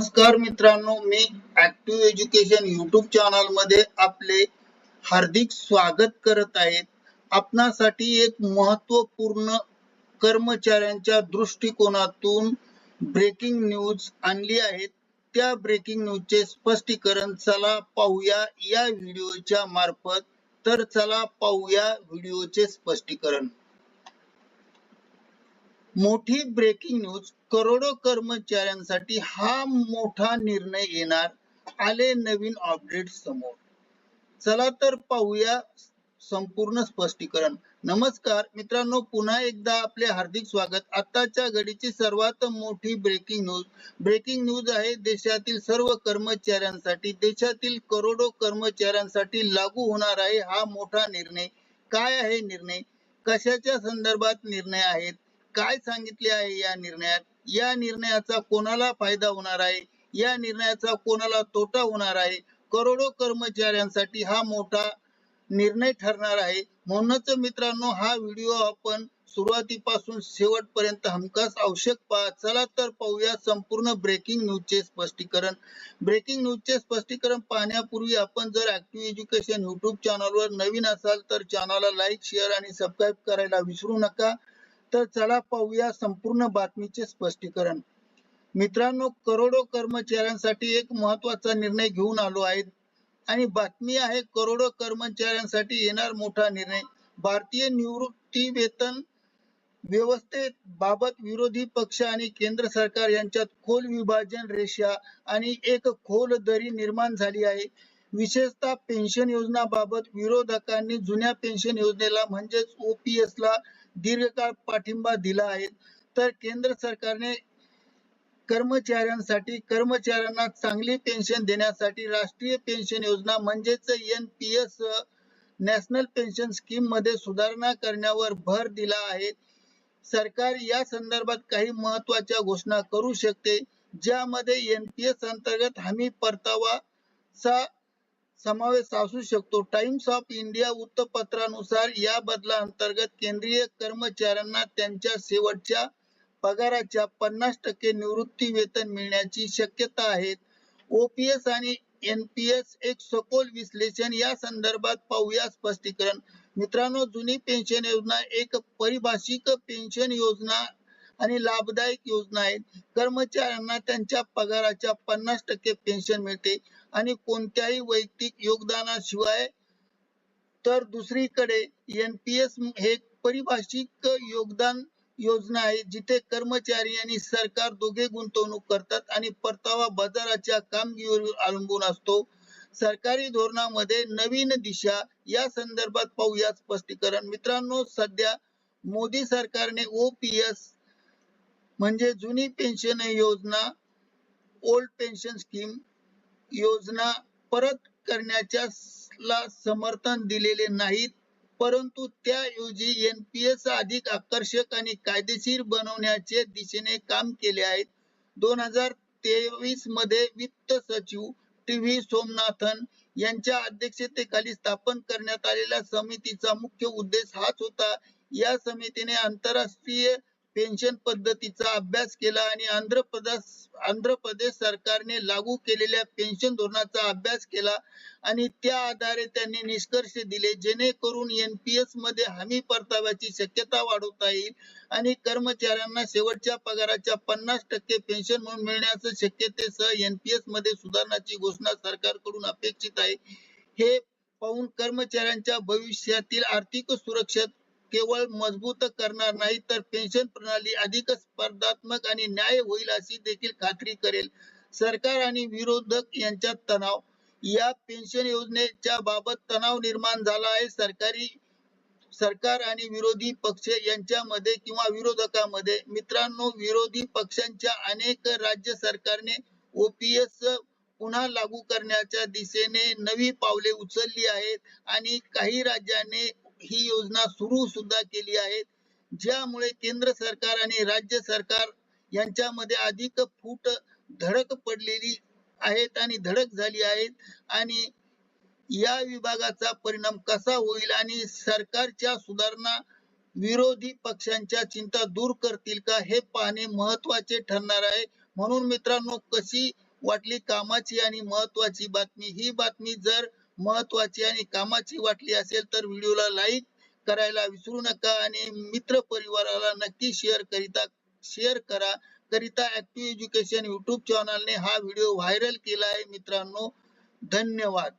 नमस्कार मित्रांनो मी ऍक्टिव्ह एज्युकेशन युट्यूब चॅनलमध्ये आपले हार्दिक स्वागत करत आहे. आपणासाठी एक महत्त्वपूर्ण कर्मचाऱ्यांच्या दृष्टिकोनातून ब्रेकिंग न्यूज आणली आहे त्या ब्रेकिंग न्यूजचे स्पष्टीकरण चला पाहूया या व्हिडिओच्या मार्फत. तर चला पाहूया व्हिडिओचे स्पष्टीकरण. मोठी ब्रेकिंग न्यूज करोडो कर्मचाऱ्यांसाठी हा मोठा निर्णय येणार आले नवीन अपडेट समोर. चला तर पाहूया संपूर्ण स्पष्टीकरण. नमस्कार मित्रांनो पुन्हा एकदा आपले हार्दिक स्वागत. आताच्या घडीची सर्वात मोठी ब्रेकिंग न्यूज ब्रेकिंग न्यूज आहे देशातील सर्व कर्मचाऱ्यांसाठी देशातील करोडो कर्मचाऱ्यांसाठी लागू होणार आहे हा मोठा निर्णय. काय आहे निर्णय? कशाच्या संदर्भात निर्णय आहेत? काय सांगितले आहे या निर्णयात? या निर्णयाचा कोणाला फायदा होणार आहे? या निर्णयाचा कोणाला तोटा होणार आहे? करोडो कर्मचाऱ्यांसाठी हा मोठा निर्णय ठरणार आहे. म्हणूनच मित्रांनो हा व्हिडिओ आपण सुरुवातीपासून शेवटपर्यंत हमखास आवश्यक पहा. चला तर पाहूया संपूर्ण ब्रेकिंग न्यूजचे स्पष्टीकरण. ब्रेकिंग न्यूजचे स्पष्टीकरण पाहण्यापूर्वी आपण जर ऍक्टिव्ह एज्युकेशन युट्यूब चॅनलवर नवीन असाल तर चॅनलला लाईक शेअर आणि सबस्क्राईब करायला विसरू नका. तर चला पाहूया संपूर्ण बातमीचे स्पष्टीकरण. मित्रांनो करोडो कर्मचाऱ्यांसाठी एक महत्त्वाचा निर्णय घेऊन आलो आहे. आणि बातमी आहे करोडो कर्मचाऱ्यांसाठी येणार मोठा निर्णय. भारतीय निवृत्ती वेतन व्यवस्थेत बाबत विरोधी पक्ष आणि केंद्र सरकार यांच्यात खोल विभाजन रेषा आणि एक खोल दरी निर्माण झाली आहे. विशेषतः पेन्शन योजनाबाबत विरोधकांनी जुन्या पेन्शन योजनेला म्हणजेच ओपीएस ला दीर्घकाळ पाठिंबा दिला आहे. तर केंद्र सरकारने कर्मचाऱ्यांसाठी कर्मचाऱ्यांना चांगली पेन्शन देण्यासाठी राष्ट्रीय पेन्शन योजना म्हणजेच N P S national pension स्कीममध्ये सुधारणा करण्यावर भर दिला आहे. सरकार या संदर्भात काही महत्त्वाच्या घोषणा करू शकते ज्यामध्ये एन पी एस अंतर्गत हमी परतावा चा समावेश असू शकतो. टाइम्स ऑफ इंडिया वृत्तपत्रानुसार या बदला अंतर्गत केंद्रीय कर्मचाऱ्यांना त्यांच्या शेवटच्या पगाराच्या पन्नास टक्के निवृत्ती वेतन मिळण्याची शक्यता आहे. ओपीएस आणि एनपीएस एक सखोल विश्लेषण या संदर्भात पाहूया स्पष्टीकरण. मित्रांनो जुनी पेन्शन योजना एक परिभाषिक पेन्शन योजना आणि लाभदायक योजना आहे. कर्मचाऱ्यांना त्यांच्या पगाराच्या पन्नास टक्के पेन्शन मिळते. आणि कोणत्याही वैयक्तिक योगदानाशिवाय तर दुसरीकडे एनपीएस हे परिभाषिक योगदान योजना आहे जिथे कर्मचारी आणि सरकार दोघे गुंतवणूक करतात आणि परतावा बाजाराच्या कामगिरीवर अवलंबून असतो. सरकारी धोरणामध्ये नवीन दिशा या संदर्भात पाहूया स्पष्टीकरण. मित्रांनो सध्या मोदी सरकारने ओपीएस म्हणजे जुनी पेन्शन योजना ओल्ड पेन्शन स्कीम योजना परत करण्याच्या ला समर्थन दिलेले नाहीत परंतु त्याऐवजी एनपीएस अधिक आकर्षक आणि कायदेशीर बनवण्याचे दिशेने काम केले आहे दोन हजार तेवीसमध्ये वित्त सचिव टी व्ही सोमनाथन यांच्या अध्यक्षतेखाली स्थापन करण्यात आलेल्या समितीचा मुख्य उद्देश हाच होता. या समितीने आंतरराष्ट्रीय पेन्शन पद्धतीचा अभ्यास केला आणि आंध्र प्रदेश आंध्र प्रदेश सरकारने लागू केलेल्या पेन्शन धोरणाचा अभ्यास केला आणि त्या आधारे त्यांनी निष्कर्ष दिले जेणेकरून एनपीएसमध्ये हमी परताव्याची शक्यता वाढवता येईल आणि कर्मचाऱ्यांना शेवटच्या पगाराच्या पन्नास टक्के पेन्शन म्हणून मिळण्याचं शक्यतेसह एनपीएसमध्ये सुधारणाची घोषणा सरकारकडून अपेक्षित आहे. हे पाहून कर्मचाऱ्यांच्या भविष्यातील आर्थिक सुरक्षा केवळ मजबूत करणार नाही तर पेन्शन प्रणाली अधिक स्पर्धात्मक आणि न्याय होईल अशी देखील खात्री करेल. सरकार आणि विरोधक यांच्यात तणाव. या पेन्शन योजनेच्या बाबत तणाव निर्माण झाला आहे. सरकारी सरकार आणि विरोधी पक्ष यांच्यामध्ये किंवा विरोधकामध्ये मित्रांनो विरोधी पक्षांच्या अनेक राज्य सरकारने ओपीएस पुन्हा लागू करण्याच्या दिशेने नवी पावले उचलली आहेत आणि काही राज्याने ही योजना सुरू सुद्धा केली आहे. ज्यामुळे केंद्र सरकार आणि राज्य सरकार यांच्यामध्ये अधिक फूट धडक पडलेली आहेत आणि धडक झाली आहेत. आणि या विभागाचा परिणाम कसा होईल आणि सरकारच्या सुधारणा विरोधी पक्षांच्या चिंता दूर करतील का हे पाहणे महत्त्वाचे ठरणार आहे. म्हणून मित्रांनो कशी वाटली कामाची आणि महत्वाची बातमी? ही बातमी जर महत्वाची आणि कामाची वाटली असेल तर व्हिडिओला लाईक करायला विसरू नका आणि मित्र परिवाराला नक्की शेअर करिता शेअर करा. करिता ऍक्टिव्ह एज्युकेशन युट्यूब चॅनलने हा व्हिडिओ व्हायरल केला आहे मित्रांनो धन्यवाद.